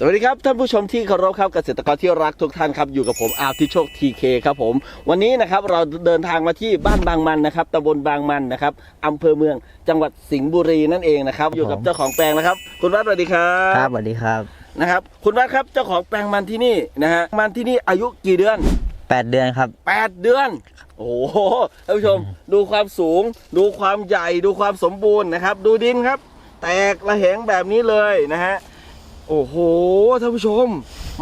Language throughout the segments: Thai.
สวัสดีครับท่านผู้ชมที่เคารพครับเกษตรกรที่รักทุกท่านครับอยู่กับผมอาร์ติโชคทีเคครับผม วันนี้นะครับเราเดินทางมาที่บ้านบางมันนะครับตำบลบางมันนะครับอำเภอเมืองจังหวัดสิงห์บุรีนั่นเองนะครับอยู่กับเจ้าของแปลงนะครับ คุณวัดสวัสดีครับครับสวัสดีครับนะครับ คุณวัดครับเจ้าของแปลงมันที่นี่นะฮะมันที่นี่อายุกี่เดือน 8 เดือนครับ 8 เดือน โอ้โหท่านผู้ชมดูความสูง ดูความใหญ่ดูความสมบูรณ์นะครับ ดูดินครับ แตกระแหงแบบนี้เลยนะฮะ โอ้โหท่านผู้ชม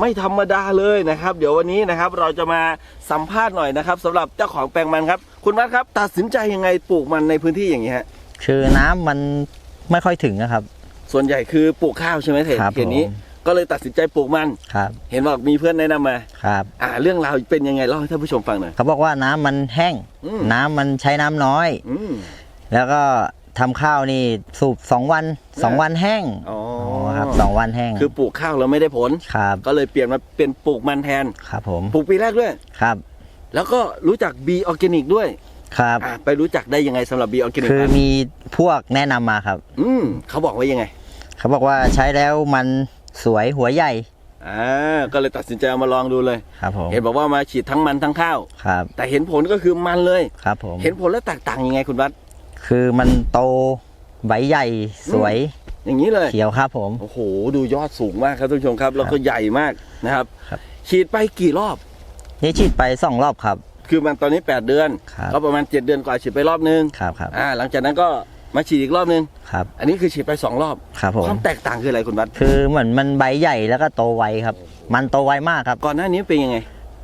ไม่ธรรมดาเลยนะครับ เดี๋ยววันนี้นะครับเราจะมาสัมภาษณ์หน่อยนะครับสำหรับเจ้าของแปลงมันครับ คุณวัดครับ ตัดสินใจยังไงปลูกมันในพื้นที่อย่างนี้ฮะคือน้ำมันไม่ค่อยถึงนะครับ ส่วนใหญ่คือปลูกข้าวใช่ไหมเถอะครับเขตนี้ ผม ก็เลยตัดสินใจปลูกมัน ครับเห็นบอกมีเพื่อนแนะนำมาครับ อ่าเรื่องราวเป็นยังไงเล่าให้ท่านผู้ชมฟังหน่อย เขาบอกว่าน้ำมันแห้ง อืม น้ำมันใช้น้ำน้อย อืม แล้วก็ทำข้าวนี่สูบสองวันสองอ่าวันแห้ง อ๋อ ครับสองวันแห้งคือปลูกข้าวแล้วไม่ได้ผลครับก็เลยเปลี่ยนมาเป็นปลูกมันแทนครับ ผมปลูกปีแรกด้วยครับ แล้วก็รู้จัก B Organic ด้วยครับอะไปรู้จักได้ยังไงสำหรับ B Organic คือครับมีพวกแนะนำมาครับ อืมเขาบอกว่ายังไง เขาบอกว่าใช้แล้วมันสวยหัวใหญ่อ่าก็เลยตัดสินใจเอามาลองดูเลยครับผมเห็นบอกว่ามาฉีดทั้งมันทั้งข้าวครับ แต่เห็นผลก็คือมันเลยครับผมเห็นผลแล้วแตกต่างยังไงคุณวัด คือมันโตใบใหญ่สวย อย่างนี้เลยเขียวครับผม โอ้โหดูยอดสูงมากครับท่านผู้ชมครับ แล้วก็ใหญ่มากนะครับ ครับ ฉีดไปกี่รอบ นี่ฉีดไปสองรอบครับ คือมันตอนนี้ 8 เดือน ครับ ก็ประมาณ 7 เดือนกว่าฉีดไปรอบนึงครับครับอ่าหลังจากนั้นก็มาฉีดอีกรอบนึง ครับ อันนี้คือฉีดไปสองรอบ ครับผม ความแตกต่างคืออะไรคุณวัดคือเหมือนมันใบใหญ่แล้วก็โตไวครับ มันโตไวมากครับ ก่อนหน้านี้เป็นยังไง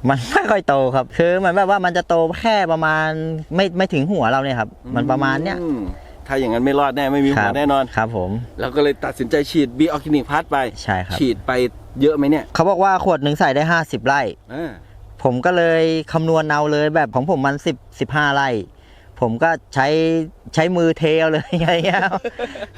มันไม่ค่อยโตครับ คือเหมือนแบบว่ามันจะโตแค่ประมาณไม่ไม่ถึงหัวเราเนี่ยครับ มันประมาณเนี้ย อื ถ้าอย่างนั้นไม่รอดแน่ไม่มีคหัรัวบแน่นอน ครับผมเราก็เลยตัดสินใจฉีดบีออร์แกนิกพาร์ไป ใช่ครับ ฉีดไปเยอะไหมเนี่ย เขาบอกว่าขวดหนึ่งใส่ได้ 50 ไร่ อ่า ผมก็เลยคำนวณเอาเลยแบบของผมมัน10 15ไร่ ผมก็ใช้ใช้มือเทเอาเลยอะไรเงี้ย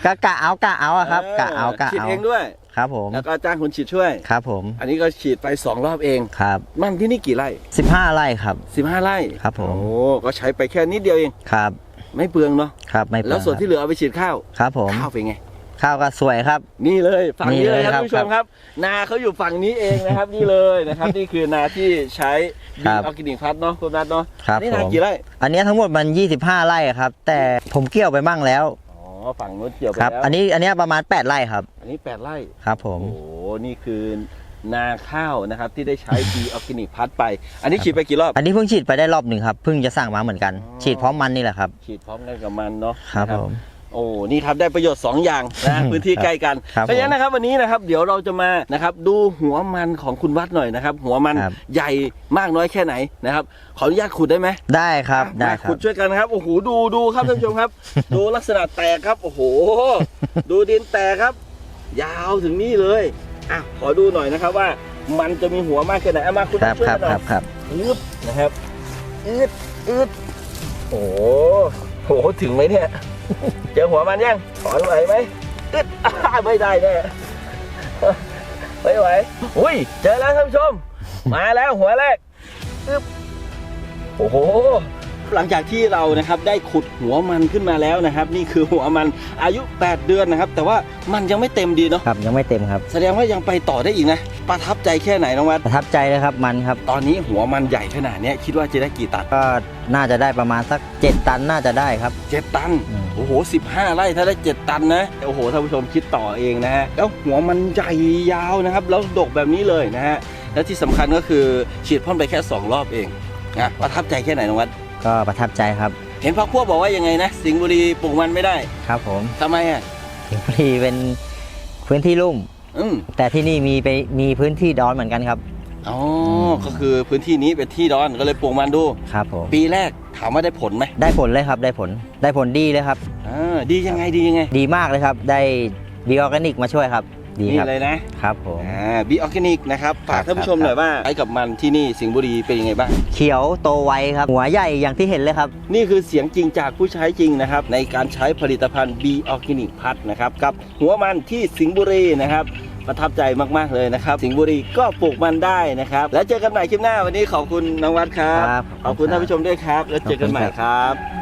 ก็กะเอากะเอาอะครับกะเอากะฉีดเอาเองด้วย ครับผมแล้วก็จ้างคนฉีดช่วย ครับผมอันนี้ก็ฉีดไปสองรอบเอง ครับ มันที่นี่กี่ไร่15ไร่ครับ 15ไร่ครับผม โอ้ก็ใช้ไปแค่นิดเดียวเอง ครับ ไม่เปลืองเนาะครับไม่เปแล้วส่วนครับที่เหลือเอาไปฉีดข้าวครับผมข้าวเป็นไไงข้าวก็สวยครับ นี่เลยฝั่งนี้นี่เลเลยยครับครับท่านผู้ชมครับ นาเขาอยู่ฝั่งนี้เองนะครับ นี่เลยนะครับ นี่คือนาที่ใช้คบีรับออร์แกนิกพัทเนาะคุณนัทเนาะครับนี่ผนามกี่ไร่อันนี้ทั้งหมดมัน 25 ไร่ครับ แต่ผมเกี่ยวไปมั่งแล้วอ๋อฝั่งนู้นเกี่ยวไปครับแล้วอันนี้อันนี้ประมาณ 8 ไร่ครับ อันนี้ 8 ไร่ครับผมโอ้โหนี่คือ นาข้าวนะครับที่ได้ใช้บีออร์แกนิกพัทไป อันนี้ฉีดไปกี่รอบ อันนี้เพิ่งฉีดไปได้รอบหนึ่งครับเพิ่งจะสั่งมาเหมือนกันอ๋อฉีดพร้อมมันนี่แหละครับ ฉีดพร้อมกันกับมันเนาะครับนะผมโอ้นี่ครับได้ประโยชน์ 2 อย่างนะพื้นที่ใกล้กันครับเพราะฉะนั้นนะครับวันนี้นะครับเดี๋ยวเราจะมานะครับดูหัวมันของคุณวัดหน่อยนะครับ หัวมันครับใหญ่มากน้อยแค่ไหนนะครับขออนุญาตขุดได้ไหมได้ครับได้มาครัขุบดช่วยกันนะครับโอ้โหดูดูครับท่านผู้ชมครับ ดูลักษณะแตกครับโอ้โหดูดินแตกครับ ยาวถึงนี่เลย อะขอดูหน่อยนะครับว่ามันจะมีหัวมากแค่ไหนเอามาคุณครับช่วยครับกันหน่คอรัยบครับอึดนะครับอึดอึดโอ้โหโหถึงไหมเนี่ย เจอหัวมันยังถอนไหวไหมอึดอ่าไม่ได้แน่ไม่ไหวอุ้ยเจอแล้วท่านผู้ชม มาแล้วหัวแรกอึ๊บโอ้โห หลังจากที่เรานะครับได้ขุดหัวมันขึ้นมาแล้วนะครับ นี่คือหัวมันอายุ 8 เดือนนะครับ แต่ว่ามันยังไม่เต็มดีเนาะครับยังไม่เต็มครับ แสดงว่ายังไปต่อได้อีกนะประทับใจแค่ไหนน้องวัดประทับใจเลยครับมันครับ ตอนนี้หัวมันใหญ่ขนาดเนี้ยคิดว่าจะได้กี่ตันก็น่าจะได้ประมาณสัก 7 ตันน่าจะได้ครับเจ็ดตันอืม โอ้โหสิบห้าไร่ถ้าได้เจ็ดตันนะโอ้โหท่านผู้ชมคิดต่อเองนะฮะแล้วหัวมันใหญ่ยาวนะครับแล้วดกแบบนี้เลยนะฮะและที่สำคัญก็คือฉีดพ่นไปแค่ 2 รอบเองนะประทับใจแค่ไหนน้องวัด ก็ประทับใจครับ เห็นพักพวกบอกว่ายังไงนะ สิงห์บุรีปลูกมันไม่ได้ครับผมทำไมอะสิงห์บุรีเป็นพื้นที่ลุ่ม อืมแต่ที่นี่มีไปมีพื้นที่ดอนเหมือนกันครับ อ๋ออม ก็คือพื้นที่นี้เป็นที่ดอนก็เลยปลูกมันดู ครับผมปีแรกถามว่าได้ผลไหมได้ผลเลยครับได้ผลได้ผลดีเลยครับ อ่าดียังไงดียังไง ดีมากเลยครับ ได้บีออร์แกนิกมาช่วยครับ ดีนี่ครับเลยนะครับผมอ่าบีออร์แกนิกนะครับฝากครับท่านผู้ชมหน่อยว่าใช้กับมันที่นี่สิงห์บุรีเป็นยังไงบ้าง เขียวโตไวครับ หัวใหญ่อย่างที่เห็นเลยครับ นี่คือเสียงจริงจากผู้ใช้จริงนะครับ ในการใช้ผลิตภัณฑ์ B Organic พัดนะครับกับหัวมันที่สิงห์บุรีนะครับประทับใจมาก ๆ เลยนะครับ สิงห์บุรีก็ปลูกมันได้นะครับ แล้วเจอกันใหม่คลิปหน้าวันนี้ขอบคุณน้องวัดครับครับขอบคุณท่านผู้ชมด้วยครับ แล้วเจอกันใหม่ครับ